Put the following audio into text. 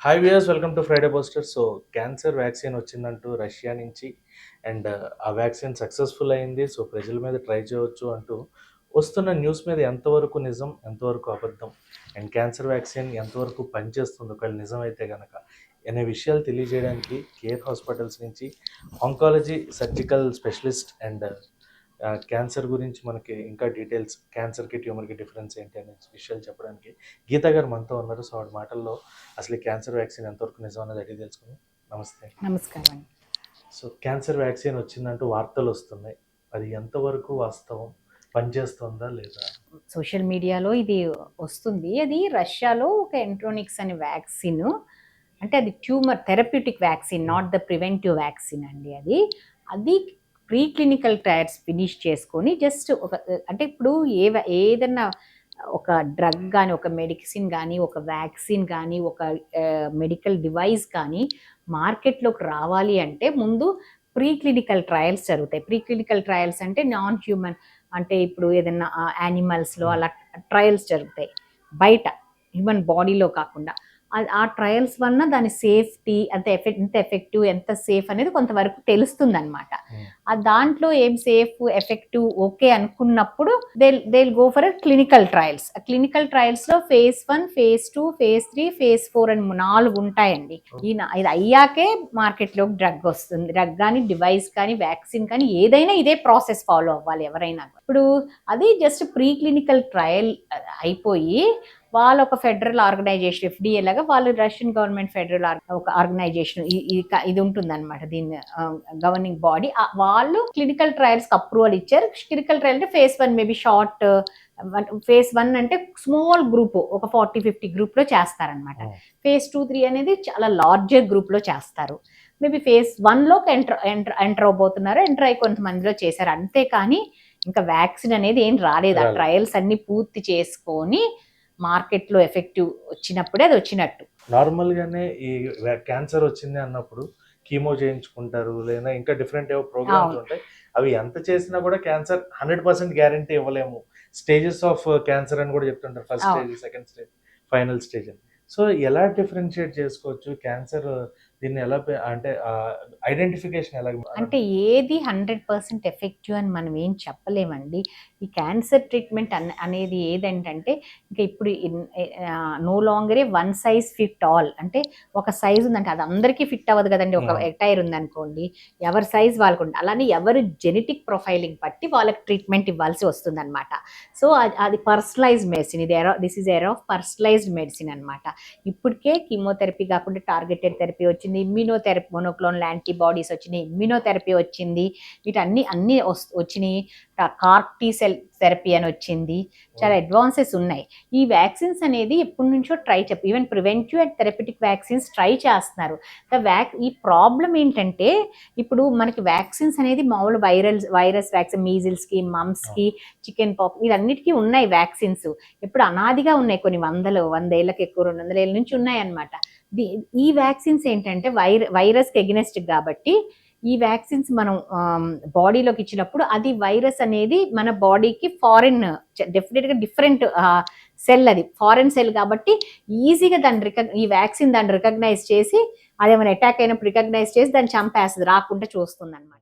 Hi viewers welcome to Friday poster so cancer vaccine వచ్చిందంటూ Russia నుంచి and uh, ఆ vaccine successful అయింది. So ప్రజల మీద ట్రై చేయవచ్చు అంటూ వస్తున్న న్యూస్ మీద ఎంతవరకు నిజం ఎంతవరకు అబద్ధం అండ్ క్యాన్సర్ వ్యాక్సిన్ ఎంతవరకు పనిచేస్తుంది ఒకవేళ నిజమైతే కనుక అనే విషయాలు తెలియజేయడానికి కేర్ హాస్పిటల్స్ నుంచి oncology surgical specialist and cancer గురించి మనకి ఇంకా డీటెయిల్స్ క్యాన్సర్కి ట్యూమర్కి డిఫరెన్స్ ఏంటి అనే విషయాలు చెప్పడానికి గీత గారు మనతో ఉన్నారు. సో ఆవిడ మాటల్లో అసలు క్యాన్సర్ వ్యాక్సిన్ ఎంతవరకు నిజం అనేది అడిగి తెలుసుకుందాం. నమస్తే. నమస్కారం. అండి సో క్యాన్సర్ వ్యాక్సిన్ వచ్చిందంటూ వార్తలు వస్తున్నాయి. అది ఎంతవరకు వాస్తవం? పనిచేస్తుందా లేదా? సోషల్ మీడియాలో ఇది వస్తుంది. అది రష్యాలో ఒక ఎంట్రోనిక్స్ అనే వ్యాక్సిన్ అంటే అది tumour therapeutic vaccine not the preventive vaccine అండి అది. అది ప్రీ క్లినికల్ ట్రయల్స్ ఫినిష్ చేసుకొని జస్ట్ ఒక అంటే ఇప్పుడు ఏ ఏదన్నా ఒక డ్రగ్ కానీ ఒక మెడిసిన్ కానీ ఒక వ్యాక్సిన్ కానీ ఒక మెడికల్ డివైస్ కానీ మార్కెట్లోకి రావాలి అంటే ముందు ప్రీ క్లినికల్ ట్రయల్స్ జరుగుతాయి. ప్రీ క్లినికల్ ట్రయల్స్ అంటే నాన్ హ్యూమన్ అంటే ఇప్పుడు ఏదైనా యానిమల్స్లో అలా ట్రయల్స్ జరుగుతాయి. బయట హ్యూమన్ బాడీలో కాకుండా. ఆ- ఆ ట్రయల్స్ వలన దాని సేఫ్టీ అంత ఎఫెక్ట్ ఎంత ఎఫెక్టివ్ ఎంత సేఫ్ అనేది కొంతవరకు తెలుస్తుంది అనమాట ఆ దాంట్లో ఏం సేఫ్ ఎఫెక్టివ్ ఓకే అనుకున్నప్పుడు they they go for clinical trials ఆ clinical ట్రయల్స్లో phase one phase two phase three phase four అని నాలుగు ఉంటాయండి. ఈ నా- ఇది అయ్యాకే మార్కెట్లో డ్రగ్ వస్తుంది. డ్రగ్ కానీ డివైస్ కానీ వ్యాక్సిన్ కానీ ఏదైనా ఇదే ప్రాసెస్ ఫాలో అవ్వాలి ఎవరైనా ఇప్పుడు అది జస్ట్ ప్రీ క్లినికల్ ట్రయల్ అయిపోయి వాళ్ళ ఒక ఫెడరల్ ఆర్గనైజేషన్ ఎఫ్డిఏ లాగా వాళ్ళు రష్యన్ గవర్నమెంట్ ఫెడరల్ ఒక ఆర్గనైజేషన్ ఇది ఉంటుంది అనమాట దీని గవర్నింగ్ బాడీ. వాళ్ళు క్లినికల్ ట్రయల్స్ అప్రూవల్ ఇచ్చారు. క్లినికల్ ట్రయల్ అంటే phase one maybe short phase one అంటే స్మాల్ గ్రూప్ ఒక ఫార్టీ ఫిఫ్టీ గ్రూప్లో చేస్తారనమాట Oh. ఫేజ్ టూ త్రీ అనేది చాలా లార్జర్ గ్రూప్లో చేస్తారు మేబీ ఫేజ్ వన్లోకి ఎంటర్ ఎంటర్ ఎంటర్ అవబోతున్నారు. ఎంటర్ అయి కొంతమందిలో చేశారు. అంతేకాని ఇంకా వ్యాక్సిన్ అనేది ఏం రాలేదు. ఆ. ట్రయల్స్ అన్ని పూర్తి చేసుకొని మార్కెట్లో ఎఫెక్టివ్ వచ్చినప్పుడే అది వచ్చినట్టు నార్మల్ గానే ఈ క్యాన్సర్ వచ్చింది అన్నప్పుడు కీమో చేయించుకుంటారు లేదా ఇంకా డిఫరెంట్ ఏవో ప్రోగ్రామ్స్. ఉంటాయి అవి ఎంత చేసినా కూడా క్యాన్సర్ హండ్రెడ్ పర్సెంట్ గ్యారంటీ ఇవ్వలేము స్టేజెస్ ఆఫ్ క్యాన్సర్ అని కూడా చెప్తుంటారు first. Stage second stage final stage అని సో ఎలా డిఫరెన్షియేట్ చేసుకోవచ్చు క్యాన్సర్ దీన్ని ఎలా అంటే ఐడెంటిఫికేషన్ ఎలా అంటే ఏది హండ్రెడ్ పర్సెంట్ ఎఫెక్టివ్ అని మనం ఏం చెప్పలేమండి. ఈ క్యాన్సర్ ట్రీట్మెంట్ అన్ అనేది ఏదంటే ఇంకా ఇప్పుడు నో లాంగరే వన్ సైజ్ ఫిట్ ఆల్. అంటే ఒక సైజ్ ఉందంటే అది అందరికీ ఫిట్ అవ్వదు కదండి. ఒక. ఎటైర్ ఉందనుకోండి ఎవరి సైజ్ వాళ్ళకు ఉంటుంది అలానే ఎవరి జెనెటిక్ ప్రొఫైలింగ్ బట్టి వాళ్ళకి ట్రీట్మెంట్ ఇవ్వాల్సి వస్తుంది అనమాట సో అది పర్సనలైజ్డ్ మెడిసిన్. ఇది era this is era of personalised medicine అనమాట ఇప్పటికే కీమోథెరపీ కాకుండా టార్గెటెడ్ థెరపీ వచ్చింది ఇమ్యూనోథెరపీ మొనోక్లోనల్ యాంటీబాడీస్ వచ్చినాయి ఇమ్యూనోథెరపీ వచ్చింది వీటన్ని అన్ని వచ్చినాయి. కార్టీ సెల్ థెరపీ అని వచ్చింది. చాలా అడ్వాన్సెస్ ఉన్నాయి. ఈ వ్యాక్సిన్స్ అనేది ఎప్పటి నుంచో ట్రై చెప్పి even preventive and therapeutic vaccines try చేస్తున్నారు. ద వ్యాక్ ఈ ప్రాబ్లం ఏంటంటే ఇప్పుడు మనకి వ్యాక్సిన్స్ అనేది మామూలు వైరల్ వైరస్ వ్యాక్సిన్ మీజిల్స్కి మమ్స్కి చికెన్ పాక్ వీటన్నిటికీ ఉన్నాయి వ్యాక్సిన్స్ ఇప్పుడు అనాదిగా ఉన్నాయి కొన్ని వందలు వందేళ్ళకి ఎక్కువ రెండు వందల ఏళ్ళ నుంచి ఉన్నాయి అనమాట ఈ వ్యాక్సిన్స్ ఏంటంటే వైర వైరస్కి ఎగ్నెస్ట్ కాబట్టి ఈ వ్యాక్సిన్స్ మనం బాడీలోకి ఇచ్చినప్పుడు అది వైరస్ అనేది మన బాడీకి ఫారిన్ డెఫినెట్గా డిఫరెంట్ సెల్ అది. ఫారిన్ సెల్ కాబట్టి ఈజీగా దాన్ని రికగ్ ఈ వ్యాక్సిన్ దాన్ని రికగ్నైజ్ చేసి అదేమైనా అటాక్ అయినప్పుడు రికగ్నైజ్ చేసి దాన్ని చంపేస్తుంది రాకుండా చూస్తుంది అనమాట